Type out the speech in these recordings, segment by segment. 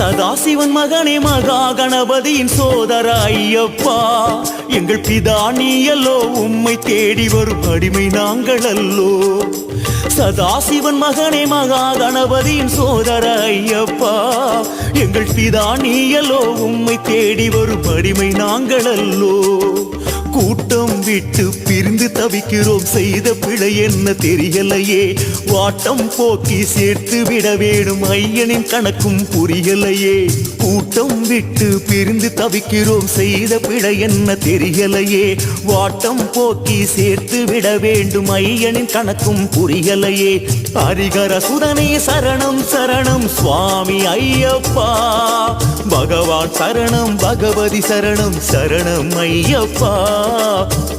சதாசிவன் மகனே மகா கணபதியின் சோதர ஐயப்பா. எங்கள் பிதா நீயல்லோ உம்மை தேடி வரும் அடிமை நாங்கள் அல்லோ சதாசிவன் மகனே மகா கணபதியின் சோதர ஐயப்பா. எங்கள் பிதா நீயல்லோ உம்மை தேடி வரும் அடிமை நாங்கள் அல்லோ கூட்டம் விட்டு பிரிந்து தவிக்கிறோம். செய்த பிழை என்ன தெரியலையே. வாட்டம் போக்கி சேர்த்து விட வேணும். ஐயனின் கணக்கும் புரியலையே. கூட்டம் விட்டு பிரிந்து தவிக்கிறோம். செய்த பிழை என்ன தெரியலையே. வாட்டம் போக்கி சேர்த்து விட வேண்டும். ஐயனின் கணக்கும் புரியலையே. ஹரிகர சுதனே சரணம் சரணம். சுவாமி ஐயப்பா. பகவான் சரணம் பகவதி சரணம் சரணம் ஐயப்பா.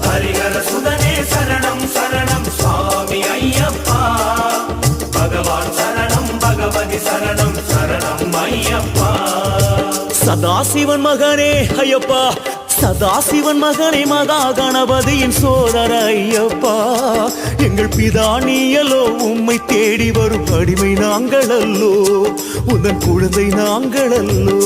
ஹரிஹர சுதனே சரணம் சரணம் சுவாமி ஐயப்பா. சரணம் சரணம் ஐயப்பா. சதாசிவன் மகனே ஐயப்பா. சதாசிவன் மகனே மகா கணபதியின் சோதர ஐயப்பா. எங்கள் பிதா நீயலோ உம்மை தேடி வரும் அடிமை நாங்கள் அல்லோ உதன் குழந்தை நாங்கள் அல்லோ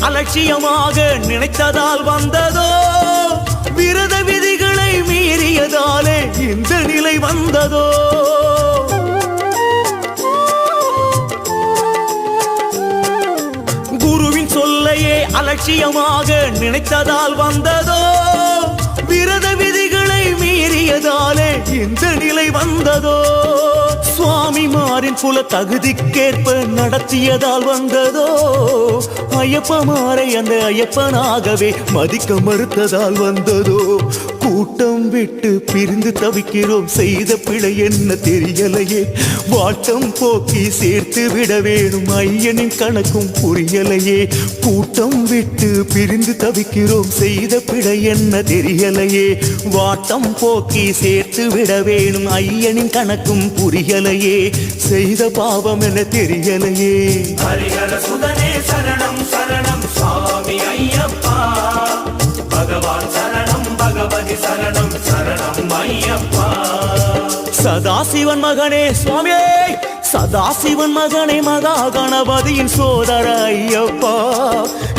அலட்சியமாக நினைத்ததால் வந்ததோ? விரத விதிகளை மீறியதாலே இந்த நிலை வந்ததோ? குருவின் சொல்லையே அலட்சியமாக நினைத்ததால் வந்ததோ? விரத விதிகள் மீறியதாலே இந்த நிலை வந்ததோ? சுவாமிமாரின் புல தகுதிக்கேற்ப நடத்தியதால் வந்ததோ? ஐயப்பமாரை அந்த ஐயப்பனாகவே மதிக்க மறுத்ததால் வந்ததோ? கூட்டம் விட்டு பிரிந்து தவிக்கிறோம். செய்த பிழை என்ன தெரியலையே. வாட்டம் போக்கி சேர்த்து விட வேணும். ஐயனின் கணக்கும் புரியலையே. கூட்டம் விட்டு பிரிந்து தவிக்கிறோம். செய்த பிழை என்ன தெரியலையே. வாட்டம் போக்கி சேர்த்து விட வேணும். ஐயனின் கணக்கும் புரியலையே. செய்த பாவம் என தெரியலையே. ஹரிஹர சுதனே சரணம் சரணம். சரணம் சரணம் ஐயப்பா. சதாசிவன் மகனே சுவாமியே சதாசிவன் மகனே மகா கணபதியின் சோதர ஐயப்பா.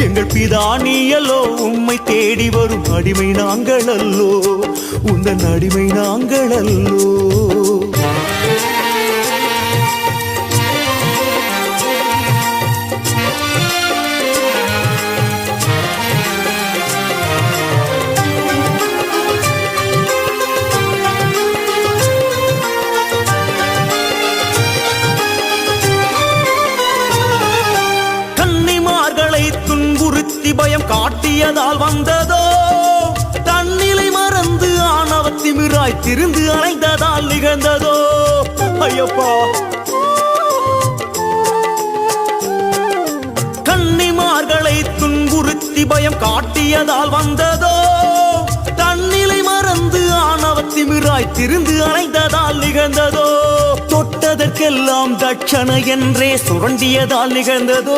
எங்கள் பிதா நீயல்லோ உம்மை தேடி வரும் அடிமை நாங்கள் அல்லோ உந்தன் அடிமை நாங்கள் அல்லோ ஒருத்தி பயம் காட்டியதால் வந்ததோ? தன்னிலை மறந்து ஆணவத்தி மிராய் திருந்து அலைந்ததால் நிகழ்ந்ததோ? ஐயப்பா. கன்னிமார்களை துன்புறுத்தி பயம் காட்டியதால் வந்ததோ? தன்னிலை மறந்து ஆணவத்தி மிராய் திருந்து அலைந்ததால் நிகழ்ந்ததோ? தொட்டதற்கெல்லாம் தட்சண என்றே சுரண்டியதால் நிகழ்ந்ததோ?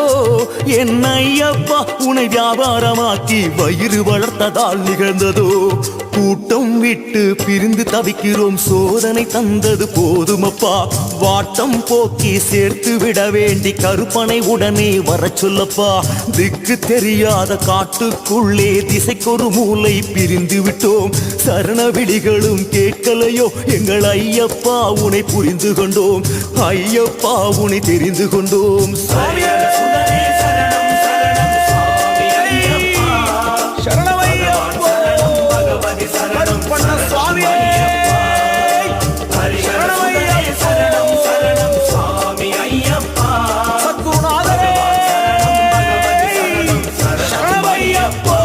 என்னை அப்பா உனை வியாபாரமாக்கி வயிறு வளர்த்ததால் நிகழ்ந்ததோ? கூட்டம் விட்டு பிரிந்து தவிக்கிறோம். சோதனை தந்தது போதுமப்பா. வாட்டம் போக்கி சேர்த்து விட வேண்டி கருப்பனை உடனே வர சொல்லப்பா. திக்கு தெரியாத காட்டுக்குள்ளே திசைக்கொரு மூளை பிரிந்து விட்டோம். சரணவிடிகளும் கேட்கலையோ? எங்கள் ஐயப்பா உனை புரிந்து கொண்டோம். ஐயப்பா உனை தெரிந்து கொண்டோம். ஹரிஹர up.